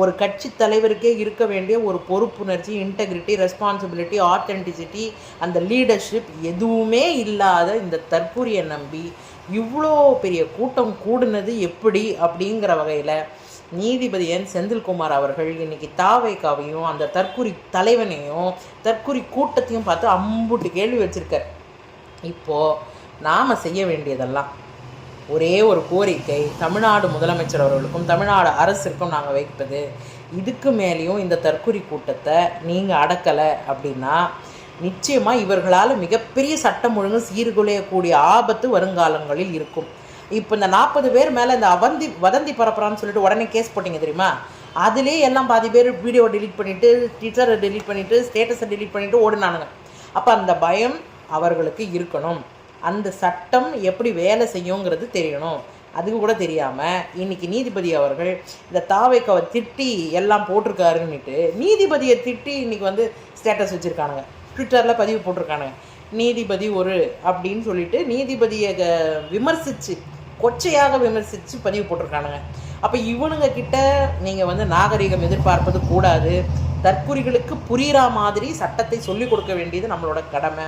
ஒரு கட்சி தலைவருக்கே இருக்க வேண்டிய ஒரு பொறுப்புணர்ச்சி இன்டெகிரிட்டி ரெஸ்பான்சிபிலிட்டி ஆத்தென்டிசிட்டி அந்த லீடர்ஷிப் எதுவுமே இல்லாத இந்த தற்கூரியை நம்பி இவ்வளோ பெரிய கூட்டம் கூடுனது எப்படி அப்படிங்கிற வகையில் நீதிபதி என். செந்தில்குமார் அவர்கள் இன்னைக்கு தாவைக்காவையும் அந்த தற்கூரி தலைவனையும் தற்கூரி கூட்டத்தையும் பார்த்து அம்புட்டு கேள்வி வச்சுருக்கார். இப்போது நாம் செய்ய வேண்டியதெல்லாம் ஒரே ஒரு கோரிக்கை தமிழ்நாடு முதலமைச்சர் அவர்களுக்கும் தமிழ்நாடு அரசிற்கும் நாங்கள் வைப்பது. இதுக்கு மேலேயும் இந்த தற்கொலை கூட்டத்தை நீங்கள் அடக்கலை அப்படின்னா நிச்சயமாக இவர்களால் மிகப்பெரிய சட்டம் ஒழுங்கு சீர்குலையக்கூடிய ஆபத்து வருங்காலங்களில் இருக்கும். இப்போ இந்த நாற்பது பேர் மேலே இந்த அவந்தி வதந்தி பரப்புறான்னு சொல்லிட்டு உடனே கேஸ் போட்டிங்க தெரியுமா? அதிலே எல்லாம் பாதி பேர் வீடியோ டெலீட் பண்ணிவிட்டு ட்விட்டரை டெலீட் பண்ணிவிட்டு ஸ்டேட்டஸை டெலீட் பண்ணிவிட்டு ஓடினானுங்க. அப்போ அந்த பயம் அவர்களுக்கு இருக்கணும். அந்த சட்டம் எப்படி வேலை செய்யுங்கிறது தெரியணும். அதுக்கு கூட தெரியாமல் இன்னைக்கு நீதிபதி அவர்கள் இந்த தாவைக்காவை திட்டி எல்லாம் போட்டிருக்காருன்னுட்டு நீதிபதியை திட்டி இன்னைக்கு வந்து ஸ்டேட்டஸ் வச்சுருக்கானுங்க. ட்விட்டரில் பதிவு போட்டிருக்கானுங்க. நீதிபதி ஒரு அப்படின்னு சொல்லிட்டு நீதிபதியை க- விமர்சித்து கொச்சையாக விமர்சித்து பதிவு போட்டிருக்கானுங்க. அப்போ இவனுங்க கிட்ட நீங்கள் வந்து நாகரிகம் எதிர்பார்ப்பது கூடாது. தற்குறிகளுக்கு புரிகிற மாதிரி சட்டத்தை சொல்லிக் கொடுக்க வேண்டியது நம்மளோட கடமை.